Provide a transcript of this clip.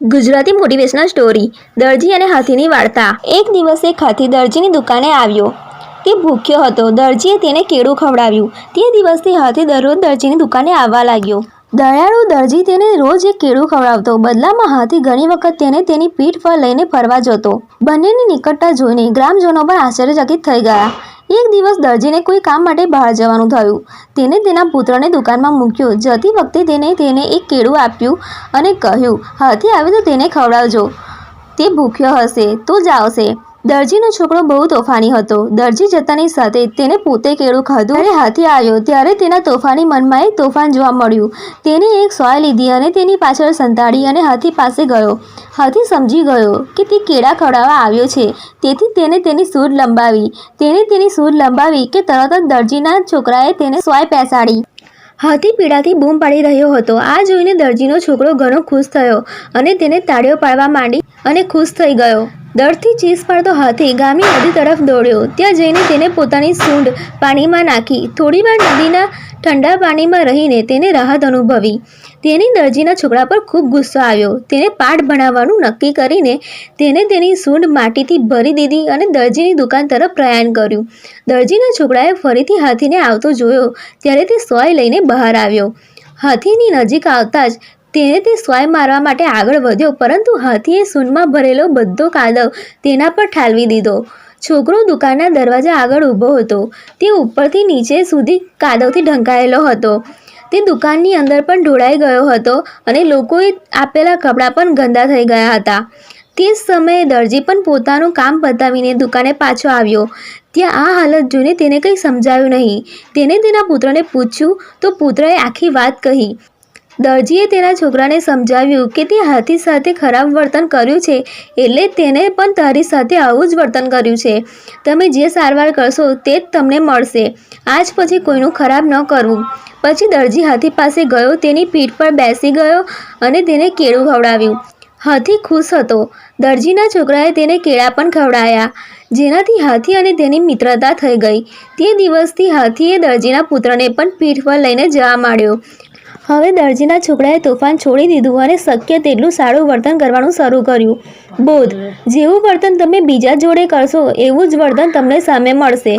Gujarati motivational story, દરજી અને હાથીની વાર્તા. એક દિવસ એક હાથી દરજીની દુકાને આવ્યો. તે ભૂખ્યો હતો. દરજીએ તેને કેળું ખવડાવ્યું. તે દિવસથી હાથી દરરોજ દરજીની દુકાને આવવા લાગ્યો. દયાળુ દરજી તેને રોજ એક કેળું ખવડાવતો. બદલામાં હાથી ઘણી વખત તેને તેની પીઠ પર લઈને ફરવા જતો. બંનેની નિકટતા જોઈને ગ્રામજનો પણ આશ્ચર્યચકિત થઈ ગયા. એક દિવસ દરજીને કોઈ કામ માટે બહાર જવાનું થયું. તેને તેના પુત્રને દુકાનમાં મૂક્યો. જતી વખતે તેને તેને એક કેળું આપ્યું અને કહ્યું, હાથી આવે તો તેને ખવડાવજો. તે ભૂખ્યો હશે, તો જ આવશે દરજીનો છોકરો બહુ તોફાની હતો. દરજી જતાની સાથે તેને પોતે કેળું ખાધું અને હાથી આવ્યો ત્યારે તેના તોફાની મનમાં એક તોફાન જોવા મળ્યું. તેને એક સોય લીધી અને તેની પાછળ સંતાડી અને હાથી પાસે ગયો. હાથી સમજી ગયો કે તે કેળા ખવડાવવા આવ્યો છે. તેથી તેને તેની સૂર લંબાવી. તેને તેની સૂર લંબાવી કે તરત જ દરજીના છોકરાએ તેને સોય પેસાડી. હાથી પીડાથી બૂમ પાડી રહ્યો હતો. આ જોઈને દરજીનો છોકરો ઘણો ખુશ થયો અને તેને તાળીઓ પાડવા માંડી અને ખુશ થઈ ગયો. દરથી ચીસ પાડતો હાથી ગામી નદી તરફ દોડ્યો. ત્યાં જઈને તેને પોતાની સૂંઢ પાણીમાં નાખી. થોડીવાર નદીના ઠંડા પાણીમાં રહીને તેને રાહત અનુભવી. તેની દરજીના છોકરા પર ખૂબ ગુસ્સો આવ્યો. તેને પાઠ ભણાવવાનું નક્કી કરીને તેને તેની સૂંઢ માટીથી ભરી દીધી અને દરજીની દુકાન તરફ પ્રયાણ કર્યું. દરજીના છોકરાએ ફરીથી હાથીને આવતો જોયો. ત્યારે તે સોય લઈને બહાર આવ્યો. હાથીની નજીક આવતા જ તેને તે સ્વાય મારવા માટે આગળ વધ્યો, પરંતુ હાથીએ સૂનમાં ભરેલો બધો કાદવ તેના પર ઠાલવી દીધો. છોકરો દુકાનના દરવાજા આગળ ઊભો હતો. તે ઉપરથી નીચે સુધી કાદવથી ઢંકાયેલો હતો. તે દુકાનની અંદર પણ ઢોળાઈ ગયો હતો અને લોકોએ આપેલા કપડાં પણ ગંદા થઈ ગયા હતા. તે જ સમયે દરજી પણ પોતાનું કામ પતાવીને દુકાને પાછો આવ્યો. ત્યાં આ હાલત જોઈને તેને કંઈ સમજાયું નહીં. તેને તેના પુત્રને પૂછ્યું, તો પુત્રએ આખી વાત કહી દરજીએ તેના છોકરાને સમજાવ્યું કે તે હાથી સાથે ખરાબ વર્તન કર્યું છે, એટલે તેને પણ તારી સાથે આવું જ વર્તન કર્યું છે. તમે જે સારવાર કરશો તે જ તમને મળશે. આજ પછી કોઈનું ખરાબ ન કરવું. પછી દરજી હાથી પાસે ગયો, તેની પીઠ પર બેસી ગયો અને તેને કેળું ખવડાવ્યું. હાથી ખુશ હતો. દરજીના છોકરાએ તેને કેળા પણ ખવડાયા, જેનાથી હાથી અને તેની મિત્રતા થઈ ગઈ. તે દિવસથી હાથીએ દરજીના પુત્રને પણ પીઠ પર લઈને જવા માંડ્યો. હવે દરજીના છોકરાએ તોફાન છોડી દીધું અને શક્ય તેટલું સારું વર્તન કરવાનું શરૂ કર્યું. બોધ, જેવું વર્તન તમે બીજા જોડે કરશો, એવું જ વર્તન તમને સામે મળશે.